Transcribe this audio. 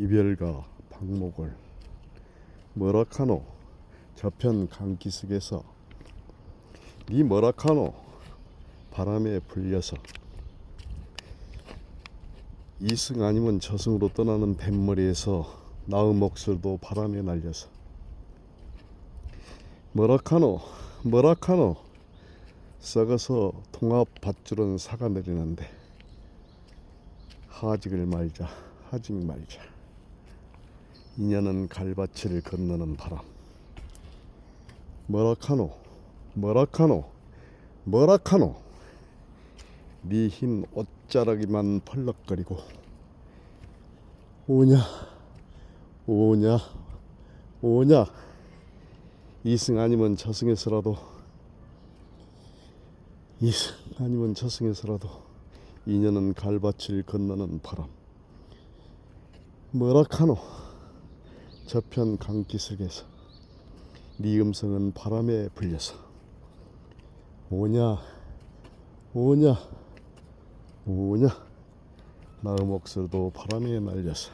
이별가 박목을 뭐라카노 저편 강기슭에서 니 뭐라카노 바람에 불려서 이승 아니면 저승으로 떠나는 뱃머리에서 나의 목소리도 바람에 날려서 뭐라카노 뭐라카노 썩어서 통합 밧줄은 사가 내리는데 하직을 말자 하직 말자 인연은 갈바치를 건너는 바람. 뭐라카노 뭐라카노 뭐라카노. 네 흰 옷자락이만 펄럭거리고. 오냐 오냐 오냐. 이승 아니면 저승에서라도. 이승 아니면 저승에서라도 인연은 갈바치를 건너는 바람. 뭐라카노 저편 강기슭에서 네 음성은 바람에 불려서 오냐 오냐 오냐 나의 목소리도 바람에 날려서